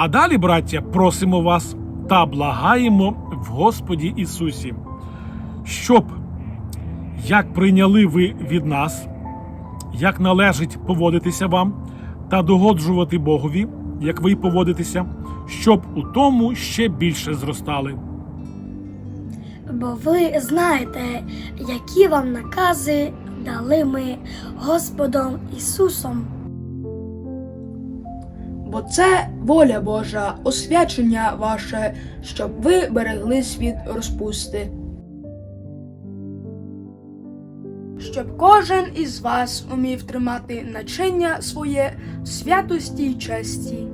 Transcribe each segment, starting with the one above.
А далі, браття, просимо вас та благаємо в Господі Ісусі, щоб як прийняли ви від нас, як належить поводитися вам та догоджувати Богові, як ви поводитеся, щоб у тому ще більше зростали. Бо ви знаєте, які вам накази дали ми Господом Ісусом. Бо це воля Божа, освячення ваше, щоб ви береглись від розпусти. Щоб кожен із вас умів тримати начиння своє в святості й честі.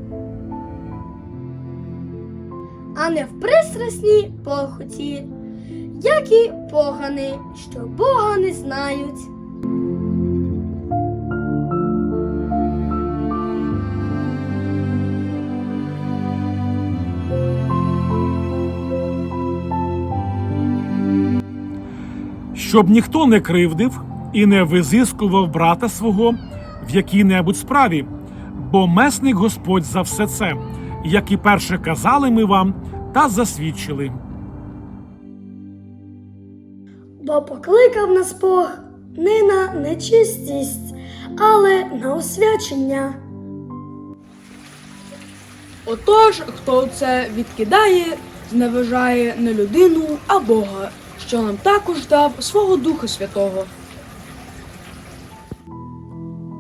а не в пристрасній похоті, як і погани, що Бога не знають. Щоб ніхто не кривдив і не визискував брата свого в якій-небудь справі, бо месник Господь за все це, як і перше казали ми вам та засвідчили. Бо покликав нас Бог не на нечистість, але на освячення. Отож, хто це відкидає, зневажає не людину, а Бога, що нам також дав свого Духа Святого.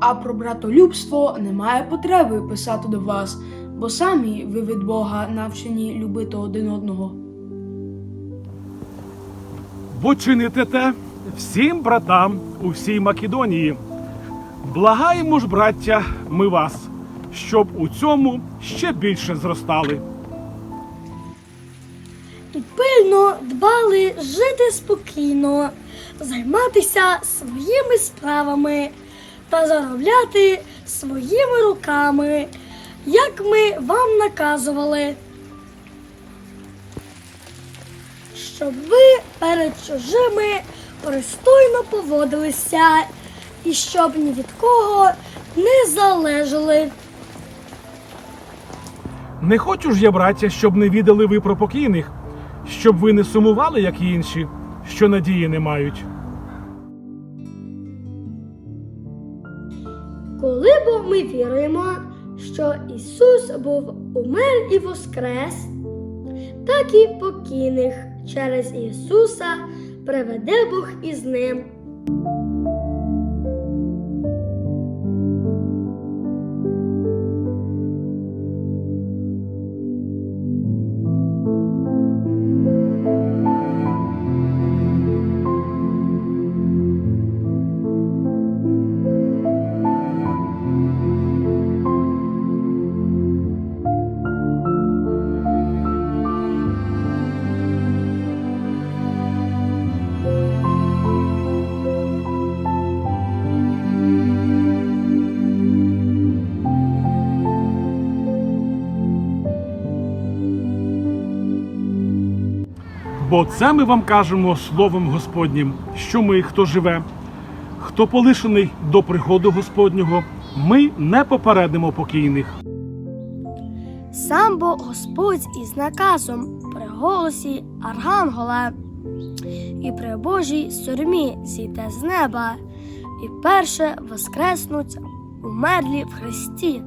А про братолюбство немає потреби писати до вас, бо самі ви від Бога навчені любити один одного. Бо чините те всім братам у всій Македонії. Благаємо ж, браття, ми вас, щоб у цьому ще більше зростали. Пильно дбали жити спокійно, займатися своїми справами та заробляти своїми руками, як ми вам наказували. Щоб ви перед чужими пристойно поводилися і щоб ні від кого не залежали. Не хочу ж я, браття, щоб не відали ви про покійних, щоб ви не сумували, як і інші, що надії не мають. Коли бо ми віруємо, що Ісус був умер і воскрес, так і покійних через Ісуса приведе Бог із ним. Бо це ми вам кажемо словом Господнім, що ми, хто живе, хто полишений до приходу Господнього, ми не попередимо покійних. Сам бо Господь із наказом при голосі Архангела і при Божій сурмі зійде з неба, і перше воскреснуть умерлі в Христі.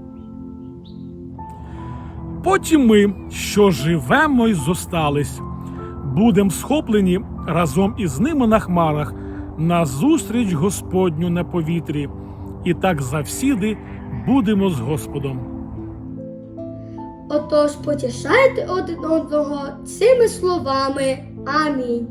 Потім ми, що живемо й зостались, будем схоплені разом із ними на хмарах на зустріч Господню на повітрі, і так завсіди будемо з Господом. Отож потішайте один одного цими словами. Амінь.